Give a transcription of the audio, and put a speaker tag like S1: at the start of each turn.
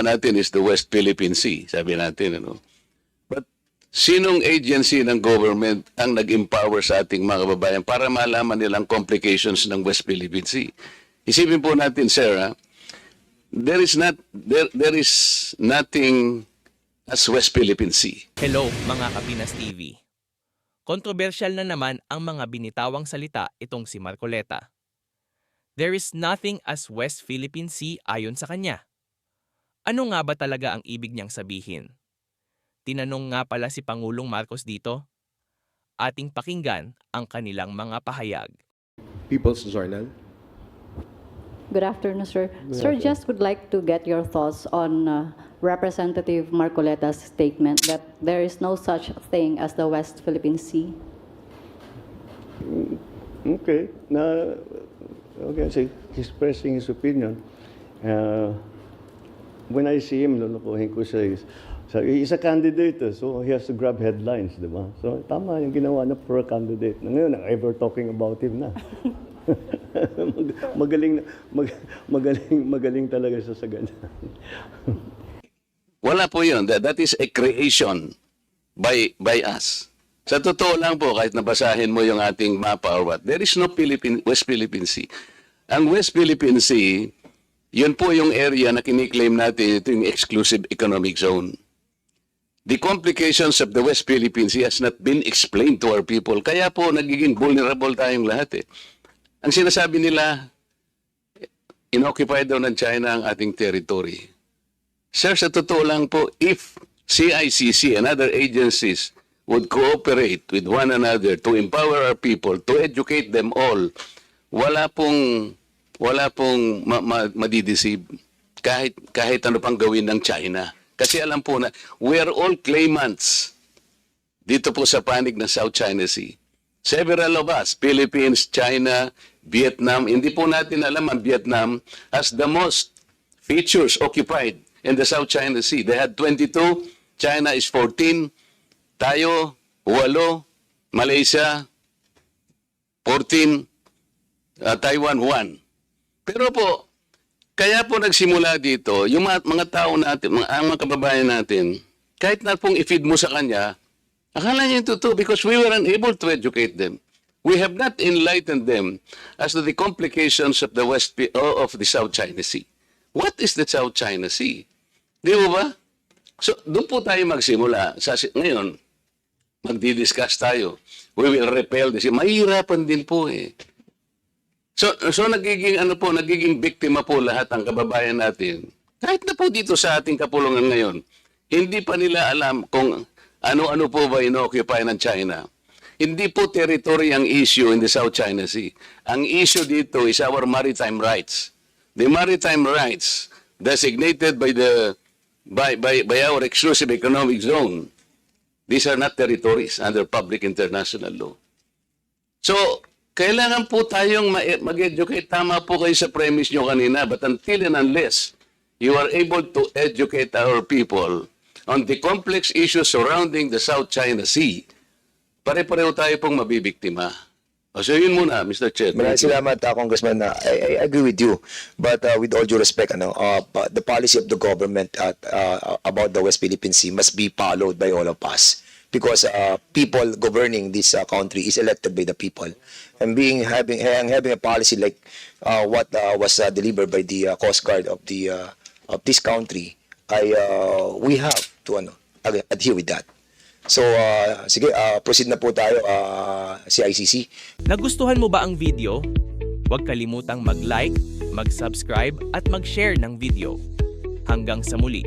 S1: natin is the West Philippine Sea, sabi natin, ano. But sinong agency ng government ang nag-empower sa ating mga kababayan para malaman nilang complications ng West Philippine Sea? Isipin po natin, ha? there is not there there is nothing as West Philippine Sea.
S2: Hello mga Kapinas TV. Kontrobersyal na naman ang mga binitawang salita itong si Marcoleta. There is nothing as West Philippine Sea ayon sa kanya. Ano nga ba talaga ang ibig niyang sabihin? Tinanong nga pala si Pangulong Marcos dito. Ating pakinggan ang kanilang mga pahayag.
S3: People's Journal.
S4: Good afternoon, sir. Sir, just would like to get your thoughts on uh, Representative Marcoleta's statement that there is no such thing as the West Philippine Sea.
S5: Okay. Na, okay, so he's expressing his opinion. Uh, when I see him, lulukuhin ko siya. is- So, he's a candidate, eh, so he has to grab headlines, di ba? So, tama yung ginawa na for a candidate. Ngayon, ang ever talking about him na. Mag- magaling, mag- magaling, magaling talaga siya sa ganyan.
S1: Wala po yun. That, that is a creation by by us. Sa totoo lang po, kahit nabasahin mo yung ating mapa or what, there is no Philippine, West Philippine Sea. Ang West Philippine Sea, yun po yung area na kiniklaim natin, ito yung exclusive economic zone. The complications of the West Philippine Sea has not been explained to our people. Kaya po, nagiging vulnerable tayong lahat eh. Ang sinasabi nila, inoccupied daw ng China ang ating territory. Sir, sa totoo lang po, if CICC and other agencies would cooperate with one another to empower our people, to educate them all, wala pong wala pong ma- ma- madideceive kahit kahit ano pang gawin ng China. Kasi alam po na we are all claimants dito po sa panig ng South China Sea. Several of us, Philippines, China, Vietnam, hindi po natin alam ang Vietnam as the most features occupied in the South China Sea. They had 22, China is 14, tayo, 8, Malaysia, 14, uh, Taiwan, 1. Pero po, kaya po nagsimula dito, yung mga, mga tao natin, mga, ang mga kababayan natin, kahit na pong i-feed mo sa kanya, akala niya totoo because we were unable to educate them. We have not enlightened them as to the complications of the West of the South China Sea. What is the South China Sea? Di mo ba? So, doon po tayo magsimula. Sa, ngayon, magdi-discuss tayo. We will repel this. Mahirapan din po eh. So, so nagiging ano po, nagiging biktima po lahat ang kababayan natin. Kahit na po dito sa ating kapulungan ngayon, hindi pa nila alam kung ano-ano po ba ino-occupy ng China. Hindi po territory ang issue in the South China Sea. Ang issue dito is our maritime rights. The maritime rights designated by the by by, by our exclusive economic zone. These are not territories under public international law. So, kailangan po tayong ma- mag-educate. Tama po kayo sa premise nyo kanina. But until and unless you are able to educate our people on the complex issues surrounding the South China Sea, pare-pareho tayo pong mabibiktima. So yun muna, Mr. Chair.
S6: Maraming salamat, uh, Congressman. Uh, I, I agree with you. But uh, with all due respect, ano, uh, the policy of the government at, uh, about the West Philippine Sea must be followed by all of us. Because uh, people governing this uh, country is elected by the people. And being having and having a policy like uh, what uh, was uh, delivered by the uh, Coast Guard of the uh, of this country, I uh, we have to ano, ad- adhere with that. So uh, sige, uh, proceed na po tayo uh, CICC.
S2: Nagustuhan mo ba ang video? Huwag kalimutang mag-like, mag-subscribe at mag-share ng video. Hanggang sa muli.